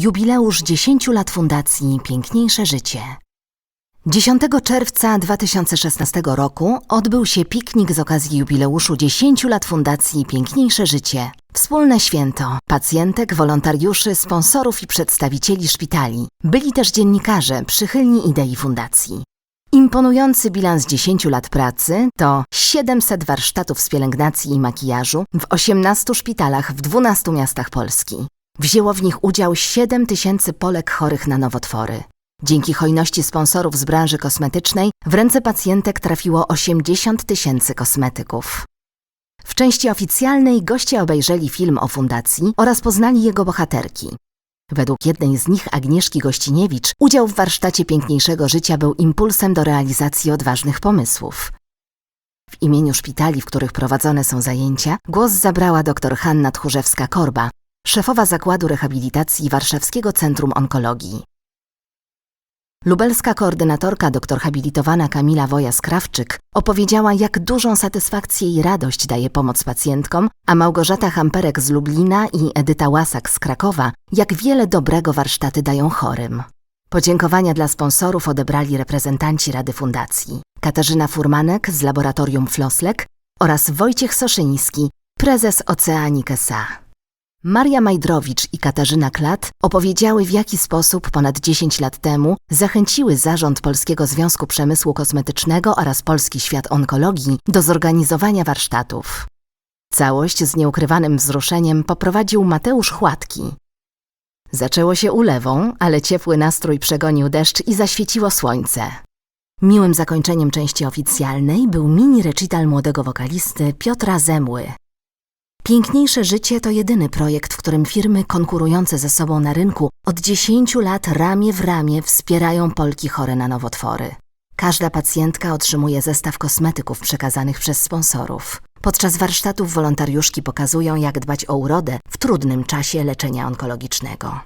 Jubileusz 10 lat Fundacji Piękniejsze Życie. 10 czerwca 2016 roku odbył się piknik z okazji jubileuszu 10 lat Fundacji Piękniejsze Życie. Wspólne święto pacjentek, wolontariuszy, sponsorów i przedstawicieli szpitali. Byli też dziennikarze przychylni idei fundacji. Imponujący bilans 10 lat pracy to 700 warsztatów z pielęgnacji i makijażu w 18 szpitalach w 12 miastach Polski. Wzięło w nich udział 7 tysięcy Polek chorych na nowotwory. Dzięki hojności sponsorów z branży kosmetycznej w ręce pacjentek trafiło 80 tysięcy kosmetyków. W części oficjalnej goście obejrzeli film o fundacji oraz poznali jego bohaterki. Według jednej z nich, Agnieszki Gościniewicz, udział w warsztacie piękniejszego życia był impulsem do realizacji odważnych pomysłów. W imieniu szpitali, w których prowadzone są zajęcia, głos zabrała dr Hanna Tchórzewska-Korba, szefowa Zakładu Rehabilitacji Warszawskiego Centrum Onkologii. Lubelska koordynatorka dr habilitowana Kamila Woja-Skrawczyk opowiedziała, jak dużą satysfakcję i radość daje pomoc pacjentkom, a Małgorzata Hamperek z Lublina i Edyta Łasak z Krakowa, jak wiele dobrego warsztaty dają chorym. Podziękowania dla sponsorów odebrali reprezentanci Rady Fundacji Katarzyna Furmanek z laboratorium Floslek oraz Wojciech Soszyński, prezes Oceanik S.A. Maria Majdrowicz i Katarzyna Klat opowiedziały, w jaki sposób ponad 10 lat temu zachęciły zarząd Polskiego Związku Przemysłu Kosmetycznego oraz Polski Świat Onkologii do zorganizowania warsztatów. Całość z nieukrywanym wzruszeniem poprowadził Mateusz Chłatki. Zaczęło się ulewą, ale ciepły nastrój przegonił deszcz i zaświeciło słońce. Miłym zakończeniem części oficjalnej był mini recital młodego wokalisty Piotra Zemły. Piękniejsze Życie to jedyny projekt, w którym firmy konkurujące ze sobą na rynku od 10 lat ramię w ramię wspierają Polki chore na nowotwory. Każda pacjentka otrzymuje zestaw kosmetyków przekazanych przez sponsorów. Podczas warsztatów wolontariuszki pokazują, jak dbać o urodę w trudnym czasie leczenia onkologicznego.